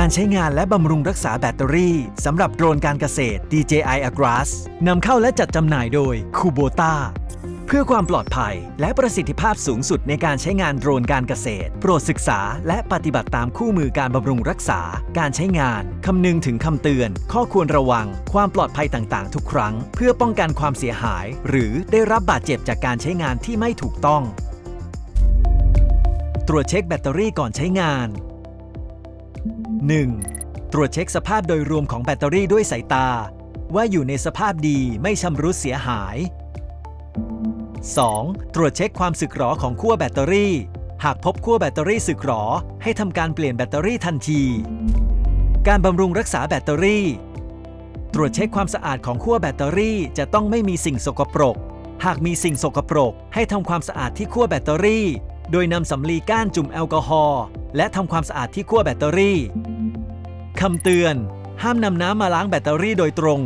การใช้งานและบำรุงรักษาแบตเตอรี่สำหรับโดรนการเกษตร DJI Agras นำเข้าและจัดจำหน่ายโดย Kubota เพื่อความปลอดภัยและประสิทธิภาพสูงสุดในการใช้งานโดรนการเกษตร โปรดศึกษาและปฏิบัติตามคู่มือการบำรุงรักษา การใช้งาน คำนึงถึงคำเตือน ข้อควรระวัง ความปลอดภัยต่างๆ ทุกครั้ง เพื่อป้องกันความเสียหาย หรือได้รับบาดเจ็บจากการใช้งานที่ไม่ถูกต้อง ตรวจเช็คแบตเตอรี่ก่อนใช้งาน 1. ตรวจเช็คสภาพโดยรวมของแบตเตอรี่ด้วยสายตา ว่าอยู่ในสภาพดีไม่ชำรุดเสียหาย 2. ตรวจเช็คความสึกหรอของขั้วแบตเตอรี่ หากพบขั้วแบตเตอรี่สึกหรอ ให้ทำการเปลี่ยนแบตเตอรี่ทันที การบำรุงรักษาแบตเตอรี่ ตรวจเช็คความสะอาดของขั้วแบตเตอรี่จะต้องไม่มีสิ่งสกปรก หากมีสิ่งสกปรก ให้ทำความสะอาดที่ขั้วแบตเตอรี่ โดยนำสำลีก้านจุ่มแอลกอฮอล์และทำความสะอาดที่ขั้วแบตเตอรี่คำเตือน ห้ามนำน้ำมาล้างแบตเตอรี่โดยตรง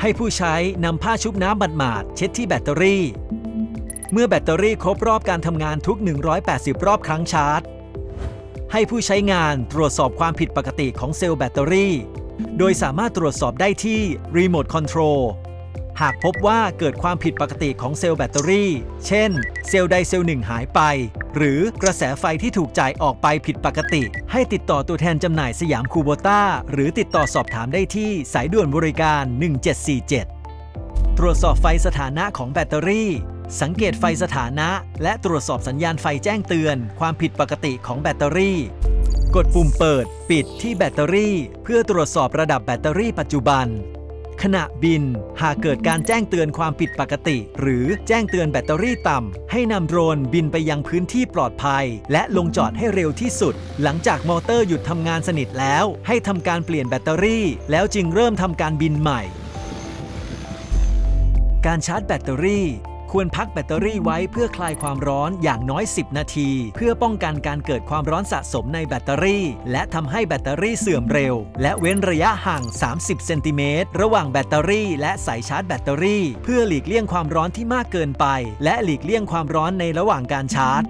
ให้ผู้ใช้นำผ้าชุบน้ำหมาดๆเช็ดที่แบตเตอรี่ เมื่อแบตเตอรี่ครบรอบการทำงานทุก 180 รอบครั้งชาร์จ ให้ผู้ใช้งานตรวจสอบความผิดปกติของเซลล์แบตเตอรี่ โดยสามารถตรวจสอบได้ที่ Remote Control หากพบว่าเกิดความผิดปกติของเซลล์แบตเตอรี่ เช่น เซลล์ใดเซลล์หนึ่งหายไป หรือกระแสไฟที่ถูกจ่ายออกไปผิดปกติ ให้ติดต่อตัวแทนจำหน่ายสยามคูโบต้า หรือติดต่อสอบถามได้ที่สายด่วนบริการ 1747 ตรวจสอบไฟสถานะของแบตเตอรี่ สังเกตไฟสถานะ และตรวจสอบสัญญาณไฟแจ้งเตือน ความผิดปกติของแบตเตอรี่ กดปุ่มเปิด ปิดที่แบตเตอรี่ เพื่อตรวจสอบระดับแบตเตอรี่ปัจจุบัน ขณะบิน หากเกิดการแจ้งเตือนความผิดปกติ หรือแจ้งเตือนแบตเตอรี่ต่ำ ให้นำโดรนบินไปยังพื้นที่ปลอดภัย และลงจอดให้เร็วที่สุด หลังจากมอเตอร์หยุดทำงานสนิทแล้ว ให้ทำการเปลี่ยนแบตเตอรี่ แล้วจึงเริ่มทำการบินใหม่ การชาร์จแบตเตอรี่ ควรพักแบตเตอรี่ไว้เพื่อคลายความร้อนอย่างน้อย 10 นาที เพื่อป้องกันการเกิดความร้อนสะสมในแบตเตอรี่ และทำให้แบตเตอรี่เสื่อมเร็ว และเว้นระยะห่าง 30 เซนติเมตรระหว่างแบตเตอรี่ และสายชาร์จแบตเตอรี่ เพื่อหลีกเลี่ยงความร้อนที่มากเกินไป และหลีกเลี่ยงความร้อนในระหว่างการชาร์จ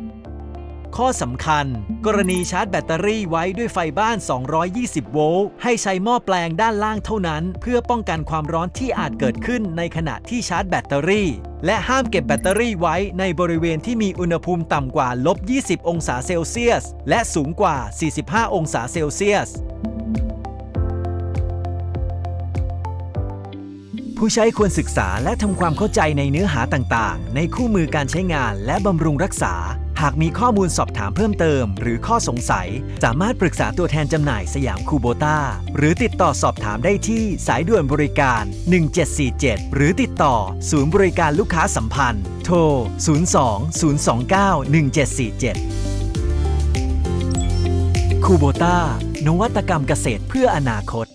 ข้อสำคัญ กรณีชาร์จแบตเตอรี่ไว้ด้วยไฟบ้าน 220 โวลต์ ให้ใช้หม้อแปลงด้านล่างเท่านั้น เพื่อป้องกันความร้อนที่อาจเกิดขึ้นในขณะที่ชาร์จแบตเตอรี่ และห้ามเก็บแบตเตอรี่ไว้ในบริเวณที่มีอุณหภูมิต่ำกว่าลบ 20 องศาเซลเซียส และสูงกว่า 45 องศาเซลเซียสผู้ใช้ควรศึกษาและทำความเข้าใจในเนื้อหาต่างๆ ในคู่มือการใช้งานและบำรุงรักษา หากมีข้อมูลสอบถามเพิ่มเติม หรือข้อสงสัย สามารถปรึกษาตัวแทนจำหน่ายสยามคูโบต้า หรือติดต่อสอบถามได้ที่สายด่วนบริการ 1747 หรือติดต่อ ศูนย์บริการลูกค้าสัมพันธ์ โทร 02 029 1747คูโบต้านวัตกรรมเกษตรเพื่ออนาคต